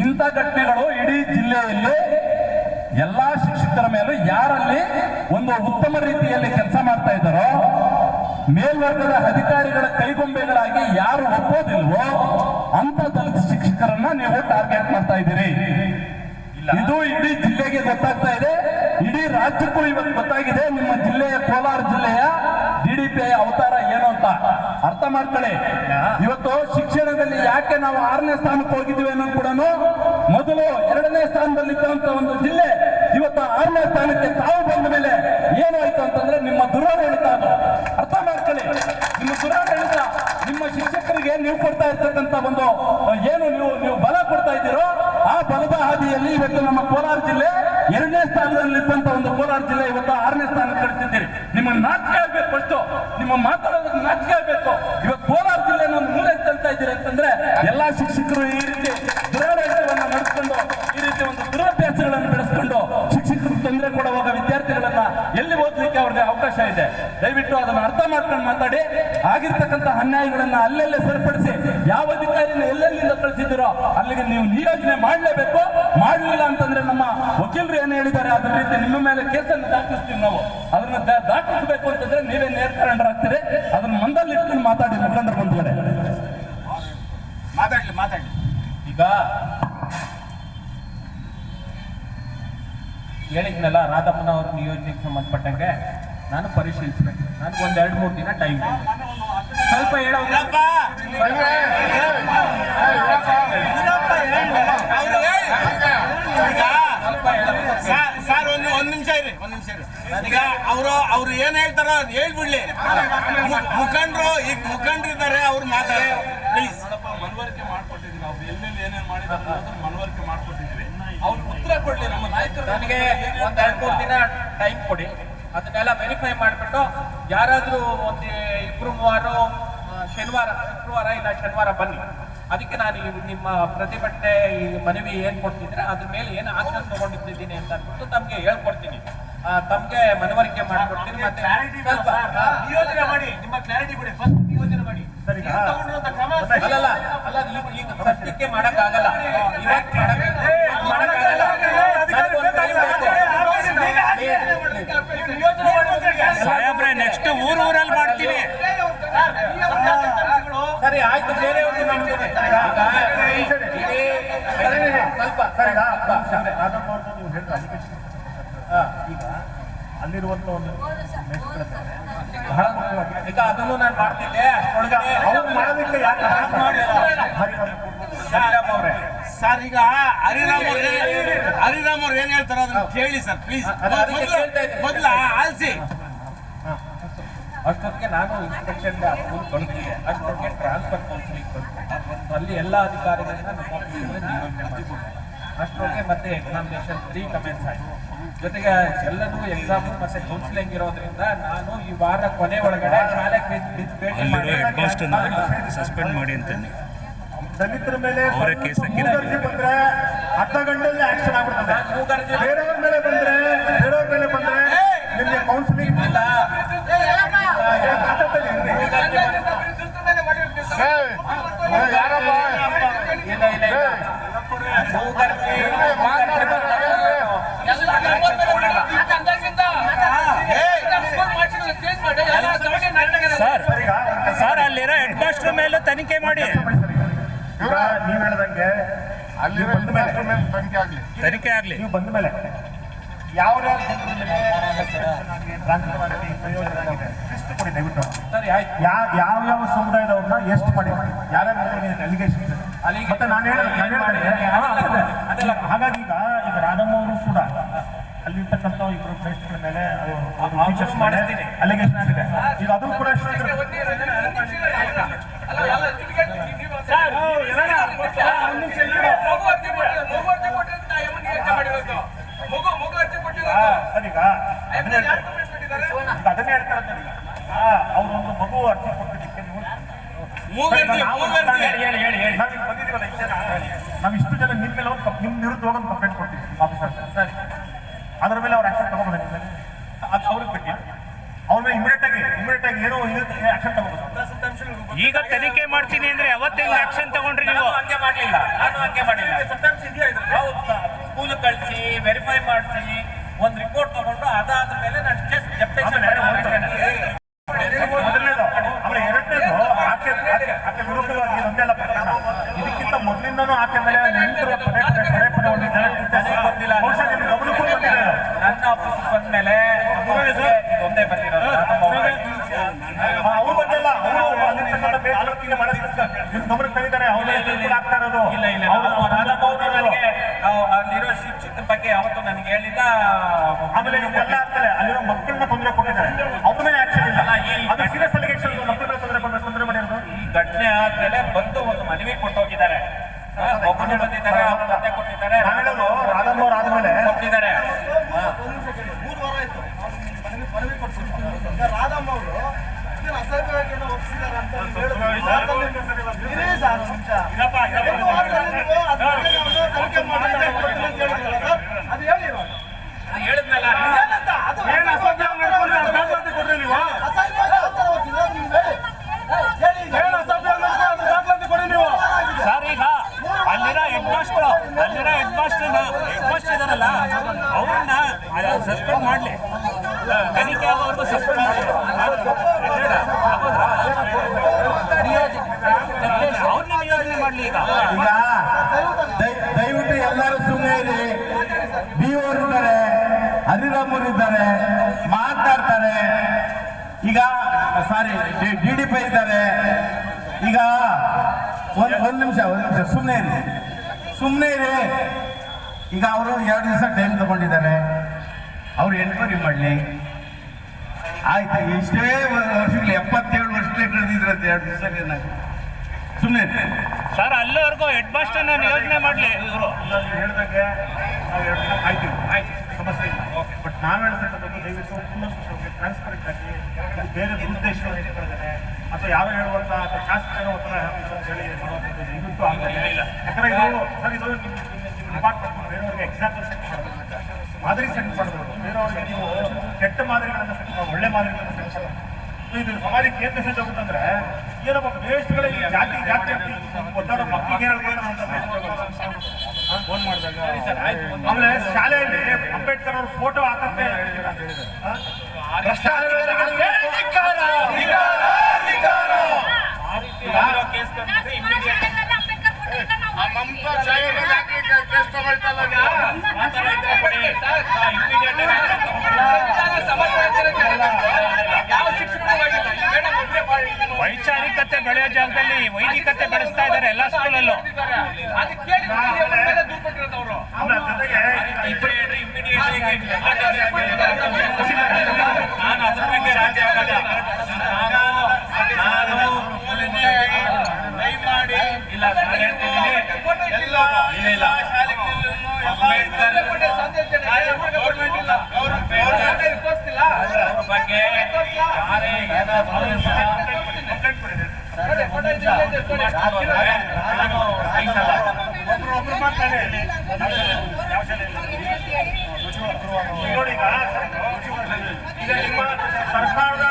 ಇಂಥ ಘಟನೆಗಳು ಇಡೀ ಜಿಲ್ಲೆಯಲ್ಲಿ ಎಲ್ಲಾ ಶಿಕ್ಷಕರ ಮೇಲೂ ಯಾರಲ್ಲಿ ಒಂದು ಉತ್ತಮ ರೀತಿಯಲ್ಲಿ ಕೆಲಸ ಮಾಡ್ತಾ ಇದ್ದಾರೋ ಮೇಲ್ವರ್ಗದ ಅಧಿಕಾರಿಗಳ ಕೈಗೊಂಬೆಗಳಾಗಿ ಯಾರು ಒಪ್ಪೋದಿಲ್ವೋ ಅಂತ ದಲಿತ ಶಿಕ್ಷಕರನ್ನ ನೀವು ಟಾರ್ಗೆಟ್ ಮಾಡ್ತಾ ಇದ್ದೀರಿ. ಇದು ಇಡೀ ಜಿಲ್ಲೆಗೆ ಗೊತ್ತಾಗ್ತಾ ಇದೆ. ಇಡೀ ರಾಜ್ಯಕ್ಕೂ ಇವತ್ತು ಗೊತ್ತಾಗಿದೆ. ನಿಮ್ಮ ಜಿಲ್ಲೆಯ ಕೋಲಾರ ಜಿಲ್ಲೆಯ ಡಿಡಿಪಿ ಅವತಾರ ಏನು ಅಂತ ಅರ್ಥ ಮಾಡ್ಕೊಳ್ಳಿ. ಇವತ್ತು ಶಿಕ್ಷಣದಲ್ಲಿ ಯಾಕೆ ನಾವು ಆರನೇ ಸ್ಥಾನಕ್ಕೆ ಹೋಗಿದ್ದೀವಿ ಅನ್ನೋದು ಕೂಡ ಮೊದಲು ಎರಡನೇ ಸ್ಥಾನದಲ್ಲಿದ್ದಂತ ಒಂದು ಜಿಲ್ಲೆ ಇವತ್ತು ಆರನೇ ಸ್ಥಾನಕ್ಕೆ ತಾವು ಬಂದ ಮೇಲೆ ಏನಾಯ್ತು ಅಂತಂದ್ರೆ ನಿಮ್ಮ ದುರಾಡಳಿತ ಅದು. ಅರ್ಥ ಮಾಡ್ಕೊಳ್ಳಿ. ನಿಮ್ಮ ದುರಾಡಳಿತ ನಿಮ್ಮ ಶಿಕ್ಷಕರಿಗೆ ನೀವು ಕೊಡ್ತಾ ಇರ್ತಕ್ಕಂಥ ಒಂದು ಏನು ನೀವು ನೀವು ಬಲ ಕೊಡ್ತಾ ಇದ್ದೀರೋ ಆ ಬಲದ ಹಾದಿಯಲ್ಲಿ ಇವತ್ತು ನಮ್ಮ ಕೋಲಾರ ಜಿಲ್ಲೆ ಎರಡನೇ ಸ್ಥಾನದಲ್ಲಿ ಇದ್ದಂತ ಒಂದು ಕೋಲಾರ ಜಿಲ್ಲೆ ಇವತ್ತು ಆರನೇ ಸ್ಥಾನಕ್ಕೆ ಕಳಿಸಿದ್ದೀರಿ. ನಿಮ್ಮ ನಾಚಿಕೆ ಫಸ್ಟ್ ನಿಮ್ಮ ಮಾತಾಡೋದಕ್ಕೆ ನಾಚಿಕೆ ಆಗಬೇಕು ಇವತ್ತು ಕೋಲಾರ ಜಿಲ್ಲೆ ಒಂದು ಮೂಲೆ ತಳ್ತಾ ಇದ್ದೀರಿ ಅಂತಂದ್ರೆ ಎಲ್ಲಾ ಶಿಕ್ಷಕರು ಈ ರೀತಿ ದುರಾಡಳಿತವನ್ನ ನಡೆಸ್ಕೊಂಡು, ಈ ರೀತಿ ಒಂದು ದುರಭ್ಯಾಸಗಳನ್ನು ಬೆಳೆಸ್ಕೊಂಡು ಶಿಕ್ಷಕರು ತೊಂದರೆ ಕೊಡುವಾಗ ವಿದ್ಯಾರ್ಥಿಗಳನ್ನ ಎಲ್ಲಿ ಓದಲಿಕ್ಕೆ ಅವ್ರಿಗೆ ಅವಕಾಶ ಇದೆ? ದಯವಿಟ್ಟು ಅದನ್ನ ಅರ್ಥ ಮಾಡ್ಕೊಂಡು ಮಾತಾಡಿ. ಆಗಿರ್ತಕ್ಕಂಥ ಅನ್ಯಾಯಗಳನ್ನ ಅಲ್ಲೆಲ್ಲೇ ಸರಿಪಡಿಸಿ ಯಾವ ಅಧಿಕಾರಿಯನ್ನು ಎಲ್ಲೆಲ್ಲಿಂದ ಕಳಿಸಿದ್ದೀರೋ ಅಲ್ಲಿಗೆ ನೀವು ನಿಯೋಜನೆ ಮಾಡಲೇಬೇಕು. ಮಾಡಲಿಲ್ಲ ಅಂತಂದ್ರೆ ನಮ್ಮ ವಕೀಲರು ಏನು ಹೇಳಿದ್ದಾರೆ? ಅದ್ರ ರೀತಿ ನಿಮ್ಮ ಮೇಲೆ ಕೇಸನ್ನು ದಾಖಲಿಸ್ತೀವಿ ನಾವು. ಅದನ್ನ ದಾಖಲಿಸಬೇಕು ಅಂತಂದ್ರೆ ನೀವೇ ನೇರ್ಕರಣರಾಗ್ತೀರಿ. ಅದನ್ನ ಮಂದಲ್ಲಿ ಇಟ್ಕೊಂಡು ಮಾತಾಡಿ ಮುಖಂಡರು ಕಡೆ ಮಾತಾಡ್ಲಿ ಮಾತಾಡ್ಲಿ. ಈಗ ಹೇಳಿದ್ನಲ್ಲ ರಾಧಪ್ಪನವ್ರ ನಿಯೋಜನೆಗೆ ಸಂಬಂಧಪಟ್ಟಂಗೆ ನಾನು ಪರಿಶೀಲಿಸ್ಬೇಕು. ನನಗೆ ಒಂದ್ ಎರಡು ಮೂರು ದಿನ ಟೈಮ್ ಸ್ವಲ್ಪ ಹೇಳೋ ಇರಪ್ಪ. ಸರ್ ಒಂದು ಒಂದ್ ನಿಮಿಷ ಇರಿ ಒಂದ್ ನಿಮಿಷ ಇರಿ. ಈಗ ಅವರು ಅವ್ರು ಏನ್ ಹೇಳ್ತಾರೋ ಅದ್ ಹೇಳ್ಬಿಡ್ಲಿ. ಮುಖಂಡ್ರು ಈಗ ಮುಖಂಡ್ರಿದ್ದಾರೆ ಅವ್ರು ಮಾತಾಡ ಪ್ಲೀಸ್ ಮನವರಿಕೆ ಮಾಡ್ಕೊಟ್ಟಿದ್ವಿ ನಾವು ಎಲ್ಲೆಲ್ಲಿ ಏನೇನು ಮಾಡಿದ್ರು ಅನ್ನೋದನ್ನ ಮನವರಿಕೆ ಮಾಡ್ಕೊಟ್ಟಿದ್ವಿ ಅವ್ರು ಉತ್ತರ ಕೊಡ್ಲಿ ನಮ್ಮ ನಾಯಕರು ನನಗೆ ಒಂದ್ ಎರಡು ಮೂರು ದಿನ ಟೈಮ್ ಕೊಡಿ. ಅದನ್ನೆಲ್ಲ ವೆರಿಫೈ ಮಾಡಿಬಿಟ್ಟು ಯಾರಾದರೂ ಒಂದು ಇಬ್ರು ಮೂವರು ಶನಿವಾರ ಶುಕ್ರವಾರ ಇಲ್ಲ ಶನಿವಾರ ಬನ್ನಿ. ಅದಕ್ಕೆ ನಾನು ಈ ನಿಮ್ಮ ಪ್ರತಿಭಟನೆ ಈ ಮನವಿ ಏನು ಕೊಡ್ತಿದ್ರೆ ಅದ್ರ ಮೇಲೆ ಏನು ಆಕ್ಷನ್ ತಗೊಂಡಿದ್ದೀನಿ ಅಂತ ಅಂದ್ಬಿಟ್ಟು ತಮಗೆ ಹೇಳ್ಕೊಡ್ತೀನಿ. ತಮಗೆ ತಮ್ಗೆ ಮನವರಿಕೆ ಮಾಡಿಕೊಡ್ತೀನಿ ಮತ್ತೆ ನಿಯೋಜನೆ ಮಾಡಿ. ನಿಮ್ಮ ಕ್ಲಾರಿಟಿ ಬಿಡಿ ಫಸ್ಟ್ ನಿಯೋಜನೆ ಮಾಡಿ. ಸರಿ ಅಲ್ಲ ಅಲ್ಲ ಈಗ ಈಗ ಸದ್ಯಕ್ಕೆ ಮಾಡಕ್ಕಾಗಲ್ಲ. ಇವತ್ತು ಸರಿ ಆಯ್ತು ಬೇರೆ ಒಂದು ಮಾಡ್ತೀನಿ ಸ್ವಲ್ಪ ಸರಿ ರಾಧಮ್ಮ ಅವ್ರದ್ದು ನೀವು ಅಲಿಗೇಷನ್ ಈಗ ಅಲ್ಲಿರುವಂತ ಒಂದು ಮೇಷ್ಟ್ರತೆ ಬಹಳ ಮುಖ್ಯವಾಗಿ ಈಗ ಅದನ್ನು ನಾನು ಮಾಡ್ತಿದ್ದೆ. ಅಷ್ಟೊಳಗಡೆ ಅವ್ರು ಮಾಡೋದಕ್ಕೆ ಯಾಕೆ. ಹರಿರಾಮ್ ಅವ್ರೆ. ಸರ್ ಈಗ ಹರಿರಾಮ್ ಅವ್ರು ಹರಿರಾಮ್ ಅವ್ರು ಏನ್ ಹೇಳ್ತಾರೋ ಅದನ್ನ ಕೇಳಿ ಸರ್ ಪ್ಲೀಸ್. ಮೊದಲ ಆಲ್ಸಿ. ಅಷ್ಟೊತ್ತಿಗೆ ನಾನು ಇನ್ಸ್ಪೆಕ್ಷನ್ ಸ್ಕೂಲ್ ಕಳಿಸ್ತೀನಿ ಅಷ್ಟೊತ್ತಿಗೆ ಟ್ರಾನ್ಸ್ಫರ್ ಕೌನ್ಸಿಲಿಂಗ್ ಕಳಿಸ್ತೀನಿ ಅಲ್ಲಿ ಎಲ್ಲ ಅಧಿಕಾರಿಗಳನ್ನ ನಿಯೋಜನೆ ಮಾಡಿದ್ದೆ. ಅಷ್ಟೊತ್ತಿಗೆ ಮತ್ತೆ ಎಕ್ಸಾಮಿನೇಷನ್ ಫ್ರೀ ಕಮೆಂಟ್ಸ್ ಆಯಿತು. ಜೊತೆಗೆ ಎಲ್ಲರೂ ಎಕ್ಸಾಮು ಮತ್ತೆ ಕೌನ್ಸಿಲಿಂಗ್ ಇರೋದ್ರಿಂದ ನಾನು ಈ ವಾರ ಕೊನೆ ಒಳಗಡೆ ಶಾಲೆಗೆ ಭೇಟಿ ಮಾಡಿ ಸಸ್ಪೆಂಡ್ ಮಾಡಿ ಅಂತಾನೆ. ದಲಿತರ ಮೇಲೆ ಅವರ ಕೇಸ್ ಹಾಕಿದ್ದಾರೆ. ಮೂಗರ್ಜಿ ಬಂದ್ರೆ ಅರ್ಧ ಗಂಟೆಯಲ್ಲಿ ಆಕ್ಷನ್ ಆಗ್ಬಿಡ್ತದೆ. ನಾನು ಮೂಗರ್ಜಿ ಬೇರೆಯವ್ರ ಮೇಲೆ ಬಂದ್ರೆ ಬೇರೆಯವ್ರ ಮೇಲೆ ಬಂದ್ರೆ ನಿಮ್ಗೆ ಕೌನ್ಸಿಲಿಂಗ್ ಇಲ್ಲ ಇಲ್ಲ ಇಲ್ಲ ಇಲ್ಲ ಮೂಗರ್ಜಿ ಮೂಗರ್ಜಿ ಬಂದಾಗ action ತಗೊಳಲ್ಲ. ಸರ್ ಸರ್ ಅಲ್ಲಿರೋ ಹೆಡ್ ಮಾಸ್ಟರ್ ಮೇಲೆ ತನಿಖೆ ಮಾಡಿ. ನೀವ್ ಹೇಳ್ದಂಗೆ ಅಲ್ಲಿ ಬಂದ ಮೇಲೆ ತನಿಖೆ ಆಗ್ಲಿ. ನೀವು ಬಂದ ಮೇಲೆ. ಯಾವ ಯಾವ ಯಾವ ಸಮುದಾಯದವ್ರನ್ನ ಎಷ್ಟು ಮಾಡಿ ಯಾರ್ಯಾರ ಅಲಿಗೇಷನ್. ಮತ್ತೆ ನಾನು ಹೇಳಿದೆ ಅದೆಲ್ಲ ಹಾಗಾಗಿ ಈಗ ಈಗ ರಾಧಮ್ಮ ಅವರು ಕೂಡ ಅಲ್ಲಿರ್ತಕ್ಕಂಥ ಇಬ್ಬರು ಕ್ರೈಸ್ತರ ಮೇಲೆ. ಅಲಿಗೇಷನ್ ಆಗಿದೆ ಈಗ ಅದು ಕೂಡ ಸರ್ ಈಗ ಅದನ್ನೇ ಅದನ್ನೇ ಹೇಳ್ತಾರೆ ಇರೋದು ಈಗ ಅವ್ರು ಒಂದು ಮಗು ಅರ್ಜಿ ಕೊಟ್ಟಿದ್ದಕ್ಕೆ ನೀವು? ನಾವು ಇಷ್ಟು ಜನ ನಾವು ಇಷ್ಟು ಜನ ನಿಮ್ಮ ಮೇಲೆ ಒಂದು ನಿಮ್ಮ ವಿರುದ್ಧ ಒಂದು ಕಂಪ್ಲೇಂಟ್ ಕೊಡ್ತೀವಿ ಆಫೀಸರ್ ಸರಿ. ಅದ್ರ ಮೇಲೆ ಅವ್ರು ಆಕ್ಷನ್ ತಗೋಬೋದು ಅದು ಅವ್ರಿಗೆ ಬಿಟ್ಟು ಅವ್ರ ಮೇಲೆ ಇಮಿಡಿಯೇಟ್ ಆಗಿ ಇಮಿಡಿಯೇಟ್ ಆಗಿ ಏನೋ ಆಕ್ಷನ್ ತಗೋಬೋದು. ಈಗ ತನಿಖೆ ಮಾಡ್ತೀನಿ ಅಂದ್ರೆ ಅವತ್ತೇ ಆಕ್ಷನ್ ತಗೊಂಡ್ರಿ ನೀವು? ನಾನು ಹಂಗೆ ಮಾಡ್ಲಿಲ್ಲ. ನಾನು ಹಂಗೆ ಮಾಡಿಲ್ಲ. ಹೌದು ಸ್ಕೂಲ್ ಕಳಿಸಿ ವೆರಿಫೈ ಮಾಡಿಸಿ ರಿಪೋರ್ಟ್ ತಗೊಂಡು ಅದಾದ ಮೇಲೆ ನಾನು ಕೇಸ್ ಎರಡನೇದು ಆಕೆ ಆಕೆ- ವಿರುದ್ಧವಾಗಿ ಒಂದೆಲ್ಲ ಪ್ರಕರಣ. ಇದಕ್ಕಿಂತ ಮೊದಲಿಂದನೂ ಆಕೆ ಮೇಲೆ ನಿಂತಿರುವ ಪದೇ ಪದೇ ಪದೇ ಪದೇ ಒಂದು ಜನ ಗೊತ್ತಿಲ್ಲ. ಬಹುಶಃ ನಿಮ್ಗೆ ಗಮನಕ್ಕೂ. ನನ್ನ ಆಫೀಸ್ ಬಂದ್ಮೇಲೆ ಇದು ಒಂದೇ ಬಂದಿರೋದು. ಅವ್ರು ಬಂದಿಲ್ಲ ಅವರು ಅಲ್ಲಿರ್ತಕ್ಕಂಥ ಬೇಸರಕ್ಕೆ ಬಹಳ ನಿಮ್ ಗಮನಕ್ಕೆ ತಂದಿದ್ದಾರೆ ಅವ್ರ ಆಗ್ತಾ ಇರೋದು. ಇಲ್ಲ ಇಲ್ಲ. ನನಗೆ ಅಲ್ಲಿರೋ ಶಿಕ್ಷಕರ ಬಗ್ಗೆ ಯಾವತ್ತೂ ನನಗೆ ಹೇಳಿಲ್ಲ ಆಮೇಲೆ ಇದೆಲ್ಲ ಆಗ್ತದೆ ಅಲ್ಲಿರೋ ಮಕ್ಕಳನ್ನ ತೊಂದರೆ ಕೊಟ್ಟಿದ್ದಾರೆ ಅವ್ರ ಮೇಲೆ ಆಕ್ಷನ್ ಇಲ್ಲ ಅದು ಸೀರಿಯಸ್ ಅಲಿಗೇಷನ್ ಮಕ್ಕಳ ಮೇಲೆ ತೊಂದರೆ ಕೊಟ್ಟು ತೊಂದರೆ ಮಾಡಿರೋದು ಈ ಘಟನೆ ಆದ್ಮೇಲೆ ಬಂದು ಒಂದು ಮನವಿ ಕೊಟ್ಟೋಗಿದ್ದಾರೆ ಒಬ್ಬರು ಬಂದಿದ್ದಾರೆ ಅವ್ರು ಮತ್ತೆ ಕೊಟ್ಟಿದ್ದಾರೆ ನಾನು ರಾಧಮ್ಮ ಅವ್ರು ಆದ್ಮೇಲೆ ಕೊಟ್ಟಿದ್ದಾರೆ ಮೂರು ವಾರ ಆಯ್ತು ಮನವಿ ಮನವಿ ಕೊಡ್ತಿದ್ರು ರಾಧಮ್ಮ ಅವರು ಇದನ್ನ ಅಸಭ್ಯವಾಗಿ ಒಪ್ಪಿಸಿದ್ದಾರೆ ಅಂತ ಹೇಳಿದ್ರು. ಇರಿ ಸರ್ ಒಂದ್ ನಿಮಿಷ. ಇಲ್ಲಪ್ಪ, ಇಲ್ಲಪ್ಪ. ಒಂದು ವಾರದಲ್ಲಿ ನೀವು ಅದ್ರ ಬಗ್ಗೆ ಒಂದು ತನಿಖೆ ಮಾಡಿ ಅಂತ ಕೊಡ್ತೀನಿ ಅಂತ ಹೇಳಿದ್ರಲ್ಲ ಸರ್? ಅದು ಹೇಳಿ ಇವಾಗ. ಅದು ಹೇಳಿದ್ನಲ್ಲ ಏನಂತ? ಅದು ಏನ್ ಅಸಭ್ಯ ಮಾಡ್ಕೊಂಡ್ರೆ ಅದ್ ದಾಖಲಾತಿ ಕೊಡ್ರಿ ನೀವು ಅಸಭ್ಯವಾಗಿ ಯಾವ ಥರ ಓದ್ತಿದ್ರು? ನೀವು ಹೇಳಿ. ಹೇಳಿ ಈಗ. ಏನ್ ಅಸಭ್ಯ ಮಾಡ್ಕೊಂಡ್ರೆ ಅದ್ ದಾಖಲಾತಿ ಕೊಡಿ ನೀವು ಸರ್ ಈಗ ಅಲ್ಲಿರೋ ಹೆಡ್ ಮಾಸ್ಟರ್ ಅಲ್ಲಿರೋ ಹೆಡ್ ಮಾಸ್ಟರ್ ಹೆಡ್ ಇದಾರಲ್ಲ ಅವ್ರನ್ನ ಸಸ್ಪೆಂಡ್ ಮಾಡ್ಲಿ. ತನಿಖೆ ಆಗೋವರೆಗೂ ಸಸ್ಪೆಂಡ್ ಮಾಡಿ ಅವ್ರನ್ನ ನಿಯೋಜನೆ ಮಾಡ್ಲಿ ಈಗ. ದಯವಿಟ್ಟು ಎಲ್ಲರೂ ಸುಮ್ಮನೆ ಇರಿ. ಬಿ ಇದ್ದಾರೆ, ಹರಿರಾಮರು ಇದ್ದಾರೆ, ಮಾತಾಡ್ತಾರೆ. ಈಗ ಸಾರಿ ಡಿ ಡಿ ಪಿ ಇದ್ದಾರೆ. ಈಗ, ಒಂದು ಒಂದು ನಿಮಿಷ ಒಂದು ನಿಮಿಷ ಸುಮ್ಮನೆ ಇರಿ. ಸುಮ್ಮನೆ ಇರಿ. ಈಗ ಅವರು ಎರಡು ದಿವಸ ಟೈಮ್ ತಗೊಂಡಿದ್ದಾರೆ. ಅವ್ರು ಎನ್ಕ್ವೈರಿ ಮಾಡಲಿ. ಆಯ್ತು ಇಷ್ಟೇ ವರ್ಷಗಳು ಎಪ್ಪತ್ತೇಳು ವರ್ಷಗಳೇ ಅಂತ ಎರಡು ದಿವಸ ಸುಮ್ಮನೆ ಸರ್ ಅಲ್ಲಿವರೆಗೂ ಹೆಡ್ ನಾನು ನಿಯೋಜನೆ ಮಾಡಲಿ. ಇವರು ಹೇಳ್ದಂಗೆ ಕಾಯ್ತೀವಿ ಆಯ್ತು ಸಮಸ್ಯೆ ಇಲ್ಲ. ಬಟ್ ನಾವು ಹೇಳ್ತಕ್ಕಂಥದ್ದು ದಯವಿಟ್ಟು ಟ್ರಾನ್ಸ್ಪರೆಂಟ್ ಆಗಿ ಬೇರೆ ದುರುದ್ದೇಶವನ್ನು ಇಟ್ಕೊಂಡಿದ್ದಾರೆ ಅಥವಾ ಯಾರೋ ಹೇಳುವಂಥ ಶಾಸಕರು ಅಂತ ಹೇಳಿ ಮಾಡುವಂಥದ್ದು ದಯವಿಟ್ಟು ಆಗಲಿಲ್ಲ ಯಾಕಂದ್ರೆ ಇದು ಸರ್ ಇದು ನಿಮ್ಮ ಡಿಪಾರ್ಟ್ಮೆಂಟ್ ಬೇರೆಯವ್ರಿಗೆ ಎಕ್ಸಾಂಪಲ್ ಸೆಟ್ ಮಾಡಬೇಕು ಮಾದರಿ ಸೆಟ್ ಮಾಡಬೇಕು ಬೇರೆಯವ್ರಿಗೆ ನೀವು ಕೆಟ್ಟ ಮಾದರಿಗಳನ್ನು ಸೆಟ್ ಮಾಡಿ ಒಳ್ಳೆ ಮಾದರಿಗಳನ್ನು ಸೆಟ್ ಮಾಡಬೇಕು ಇದು ಸಮಾಜಕ್ಕೆ ಏನು ಮೆಸೇಜ್ ಹೋಗುತ್ತಂದ್ರೆ ಏನಪ್ಪ ವೇಸ್ಟ್ಗಳ ಈ ಜಾತಿ ಜಾತಿ ಅಂತ ಒದ್ದಾಡೋ ಮಕ್ಕಳಿಗೆ ಫೋನ್ ಮಾಡಿದಾಗ ಆಮೇಲೆ ಶಾಲೆಯಲ್ಲಿ ಅಂಬೇಡ್ಕರ್ ಅವ್ರ ಫೋಟೋ ಹಾಕಂತೆ ಹೇಳಿದ್ರೆ ಭ್ರಷ್ಟಾಚಾರಿಗಳಿಗೆ ಧಿಕ್ಕಾರ! ಕೇಸ್ ಬಂದಿದೆ ಇಮಿಡಿಯೇಟ್ ಆ ಮಮತಾ ಸಾಹೇಬ್ ಯಾಕೆ ಕೇಸ್ ತಗೊಳ್ತಲ್ಲ ವೈಚಾರಿಕತೆ ಜಾಗದಲ್ಲಿ ವೈದಿಕತೆ ಬೆಳೆಸ್ತಾ ಇದ್ದಾರೆ ಎಲ್ಲಾ ಸ್ಕೂಲಲ್ಲೂ ನಾನು ಅದ್ರ ಬಗ್ಗೆ ರಾಜ್ಯ ಆಗಲ್ಲ ನಾನು ದಯಮಾಡಿ ಇಲ್ಲ ನಾನು ಹೇಳ್ತಿದ್ದೀನಿ ಎಲ್ಲ ಬಗ್ಗೆ ಯಾರೇ ಏನಾದ್ರು ಒಬ್ರೊಬ್ರು ಮಾತಾಡಿ ನೋಡಿ ಈಗ ಸರ್ಕಾರದ